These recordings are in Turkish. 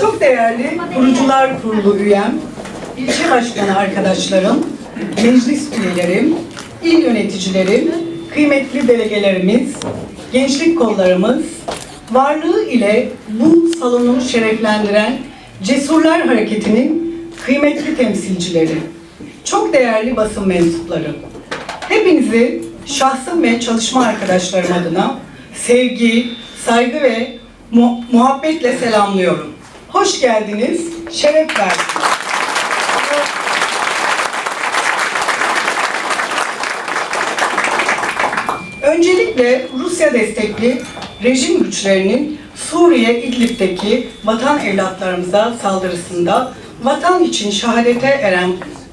Çok değerli kurucular kurulu üyem, ilçe başkanı arkadaşlarım, meclis üyelerim, il yöneticilerim, kıymetli delegelerimiz, gençlik kollarımız, varlığı ile bu salonu şereflendiren Cesurlar Hareketi'nin kıymetli temsilcileri, çok değerli basın mensupları. Hepinizi şahsım ve çalışma arkadaşlarım adına sevgi, saygı ve mu- muhabbetle selamlıyorum. Hoş geldiniz, şeref verdiniz. Öncelikle Rusya destekli rejim güçlerinin Suriye İdlib'deki vatan evlatlarımıza saldırısında vatan için şehadete eren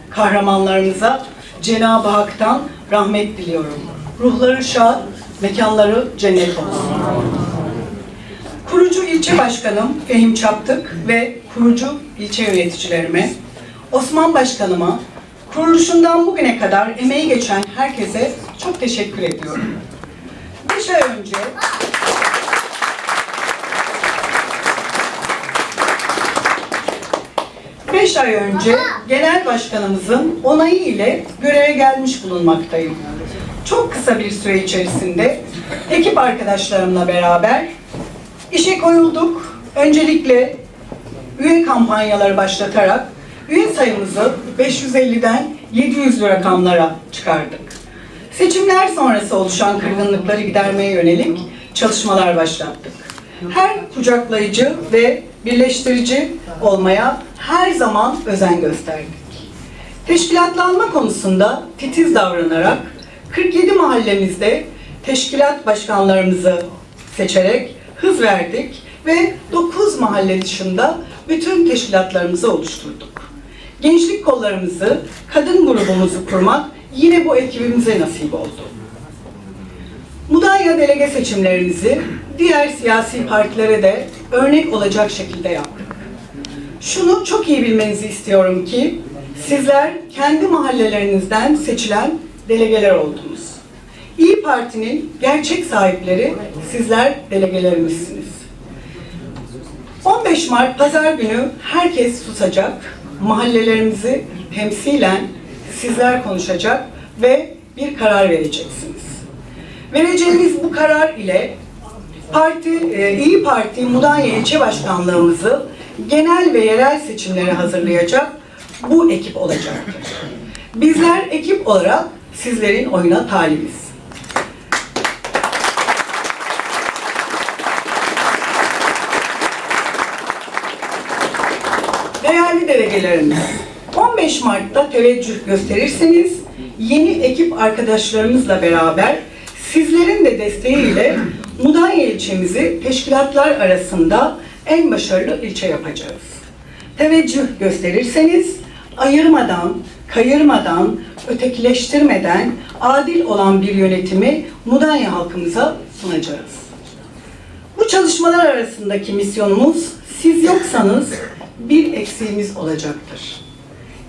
kahramanlarımıza Cenab-ı Hak'tan rahmet diliyorum. Ruhları şad, mekanları cennet olsun. İlçe başkanım Fehim Çaptık ve kurucu ilçe yöneticilerime, Osman Başkanıma, kuruluşundan bugüne kadar emeği geçen herkese çok teşekkür ediyorum. Beş ay önce Beş ay önce genel başkanımızın onayı ile göreve gelmiş bulunmaktayım. Çok kısa bir süre içerisinde ekip arkadaşlarımla beraber işe koyulduk. Öncelikle üye kampanyaları başlatarak üye sayımızı 550'den 700 rakamlara çıkardık. Seçimler sonrası oluşan kırgınlıkları gidermeye yönelik çalışmalar başlattık. Her kucaklayıcı ve birleştirici olmaya her zaman özen gösterdik. Teşkilatlanma konusunda titiz davranarak 47 mahallemizde teşkilat başkanlarımızı seçerek hız verdik ve 9 mahalle dışında bütün teşkilatlarımızı oluşturduk. Gençlik kollarımızı, kadın grubumuzu kurmak yine bu ekibimize nasip oldu. Mudanya delege seçimlerimizi diğer siyasi partilere de örnek olacak şekilde yaptık. Şunu çok iyi bilmenizi istiyorum ki sizler kendi mahallelerinizden seçilen delegeler oldunuz. İyi Parti'nin gerçek sahipleri sizler delegelerimizsiniz. 15 Mart Pazar günü herkes susacak, mahallelerimizi temsilen sizler konuşacak ve bir karar vereceksiniz. Vereceğiniz bu karar ile Parti, e, İyi Parti Mudanya İlçe Başkanlığımızı genel ve yerel seçimlere hazırlayacak bu ekip olacaktır. Bizler ekip olarak sizlerin oyuna talibiz. Değerli delegelerimiz, 15 Mart'ta teveccüh gösterirseniz yeni ekip arkadaşlarımızla beraber sizlerin de desteğiyle Mudanya ilçemizi teşkilatlar arasında en başarılı ilçe yapacağız. Teveccüh gösterirseniz ayırmadan, kayırmadan, ötekileştirmeden adil olan bir yönetimi Mudanya halkımıza sunacağız. Bu çalışmalar arasındaki misyonumuz siz yoksanız bir eksiğimiz olacaktır.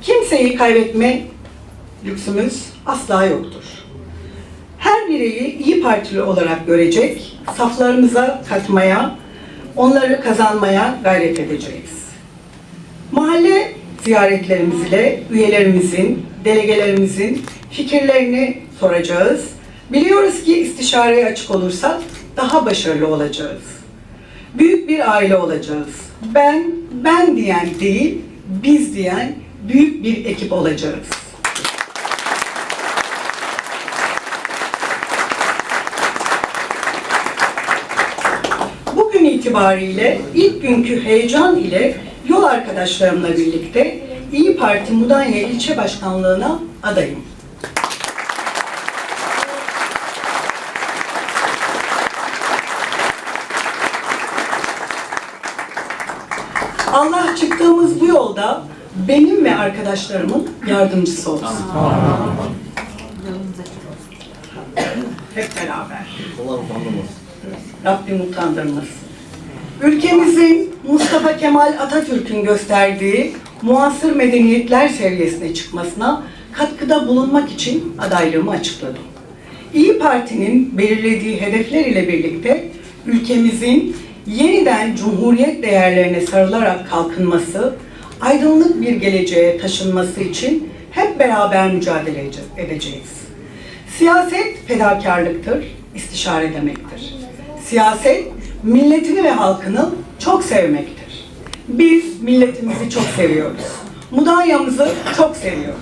Kimseyi kaybetme lüksümüz asla yoktur. Her bireyi iyi partili olarak görecek, saflarımıza katmaya, onları kazanmaya gayret edeceğiz. Mahalle ziyaretlerimiz ile üyelerimizin, delegelerimizin fikirlerini soracağız. Biliyoruz ki istişareye açık olursak daha başarılı olacağız. Büyük bir aile olacağız. Ben, ben diyen değil, biz diyen büyük bir ekip olacağız. Bugün itibariyle ilk günkü heyecan ile yol arkadaşlarımla birlikte İyi Parti Mudanya İlçe Başkanlığı'na adayım. Allah çıktığımız bu yolda benim ve arkadaşlarımın yardımcısı olsun. Hep beraber. Rabbim utandırmasın. Ülkemizin Mustafa Kemal Atatürk'ün gösterdiği muasır medeniyetler seviyesine çıkmasına katkıda bulunmak için adaylığımı açıkladım. İyi Parti'nin belirlediği hedefler ile birlikte ülkemizin yeniden Cumhuriyet değerlerine sarılarak kalkınması, aydınlık bir geleceğe taşınması için hep beraber mücadele ede- edeceğiz. Siyaset fedakarlıktır, istişare demektir. Siyaset, milletini ve halkını çok sevmektir. Biz milletimizi çok seviyoruz. Mudanyamızı çok seviyoruz.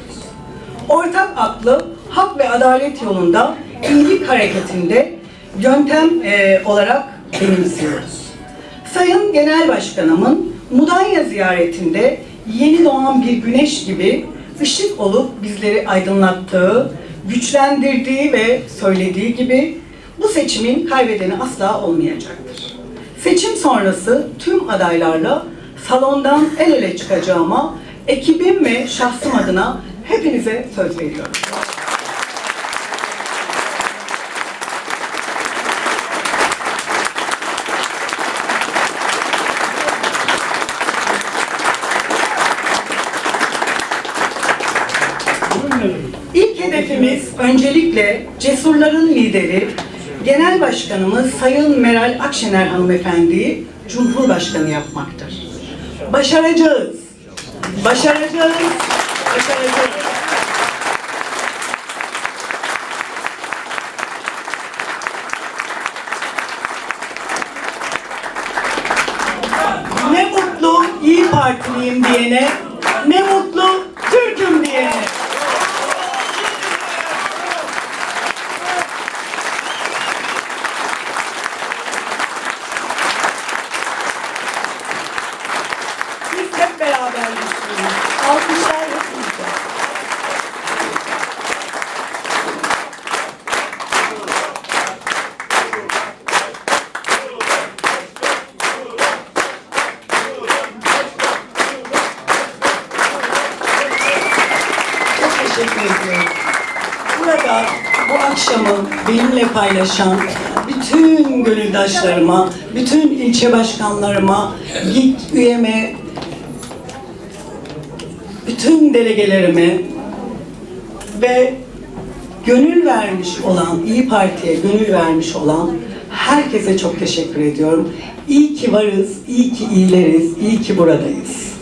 Ortak aklı hak ve adalet yolunda iyilik hareketinde yöntem e, olarak benimsiyoruz. Sayın Genel Başkanımın Mudanya ziyaretinde yeni doğan bir güneş gibi ışık olup bizleri aydınlattığı, güçlendirdiği ve söylediği gibi bu seçimin kaybedeni asla olmayacaktır. Seçim sonrası tüm adaylarla salondan el ele çıkacağıma ekibim ve şahsım adına hepinize söz veriyorum. İlk hedefimiz öncelikle cesurların lideri, Genel Başkanımız Sayın Meral Akşener hanımefendiyi Cumhurbaşkanı yapmaktır. Başaracağız. Başaracağız. Başaracağız. Burada bu akşamı benimle paylaşan bütün gönüldaşlarıma, bütün ilçe başkanlarıma, GİK üyeme, bütün delegelerime ve gönül vermiş olan, İyi Parti'ye gönül vermiş olan herkese çok teşekkür ediyorum. İyi ki varız, iyi ki iyileriz, iyi ki buradayız.